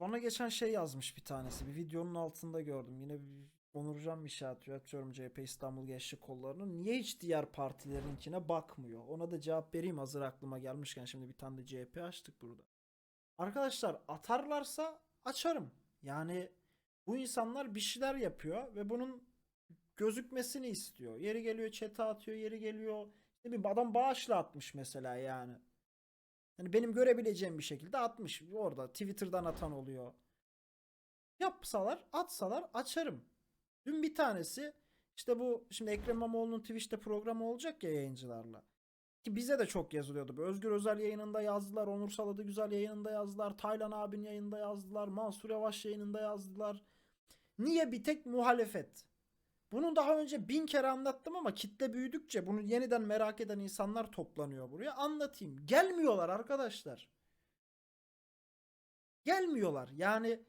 Bana geçen şey yazmış bir tanesi. Bir videonun altında gördüm. Yine bir Onurcan bir şey atıyor. Atıyorum CHP İstanbul Gençlik Kolları'nın. Niye hiç diğer partilerinkine bakmıyor? Ona da cevap vereyim hazır aklıma gelmişken. Şimdi bir tane de CHP açtık burada. Arkadaşlar atarlarsa açarım. Yani bu insanlar bir şeyler yapıyor ve bunun gözükmesini istiyor. Yeri geliyor çete atıyor, yeri geliyor işte bir adam bağışla atmış mesela yani. Yani benim görebileceğim bir şekilde atmış. Orada Twitter'dan atan oluyor. Yapsalar, atsalar açarım. Dün bir tanesi işte bu şimdi Ekrem İmamoğlu'nun Twitch'te programı olacak ya yayıncılarla. Ki bize de çok yazılıyordu. Özgür Özel yayınında yazdılar. Onur Saladı Güzel yayınında yazdılar. Taylan abin yayında yazdılar. Mansur Yavaş yayınında yazdılar. Niye bir tek muhalefet? Bunu daha önce bin kere anlattım ama kitle büyüdükçe bunu yeniden merak eden insanlar toplanıyor buraya. Anlatayım. Gelmiyorlar arkadaşlar. Gelmiyorlar. Yani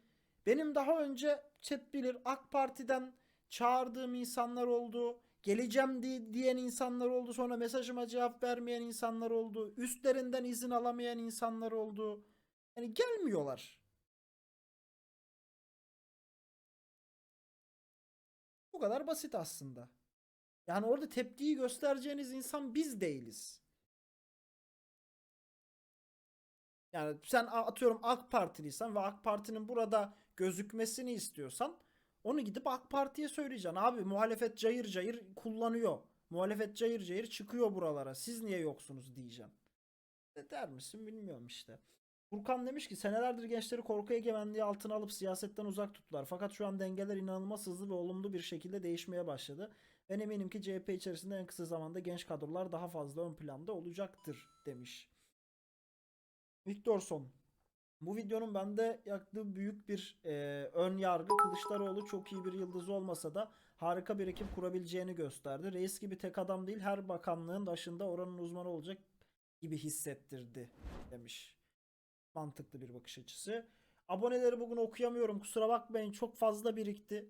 benim daha önce chat bilir AK Parti'den çağırdığım insanlar oldu. Geleceğim di- diyen insanlar oldu. Sonra mesajıma cevap vermeyen insanlar oldu. Üstlerinden izin alamayan insanlar oldu. Yani gelmiyorlar. Bu kadar basit aslında. Yani orada tepkiyi göstereceğiniz insan biz değiliz. Yani sen atıyorum AK Partiliysen ve AK Parti'nin burada gözükmesini istiyorsan onu gidip AK Parti'ye söyleyeceksin. Abi muhalefet cayır cayır kullanıyor. Muhalefet cayır cayır çıkıyor buralara. Siz niye yoksunuz diyeceğim. De der misin bilmiyorum işte. Furkan demiş ki senelerdir gençleri korku egemenliği altına alıp siyasetten uzak tuttular. Fakat şu an dengeler inanılmaz hızlı ve olumlu bir şekilde değişmeye başladı. Ben eminim ki CHP içerisinde en kısa zamanda genç kadrolar daha fazla ön planda olacaktır demiş. Viktorson. Bu videonun bende yaktığı büyük bir e, ön yargı Kılıçdaroğlu çok iyi bir yıldız olmasa da harika bir ekip kurabileceğini gösterdi. Reis gibi tek adam değil her bakanlığın başında oranın uzmanı olacak gibi hissettirdi demiş. Mantıklı bir bakış açısı. Aboneleri bugün okuyamıyorum kusura bakmayın çok fazla birikti.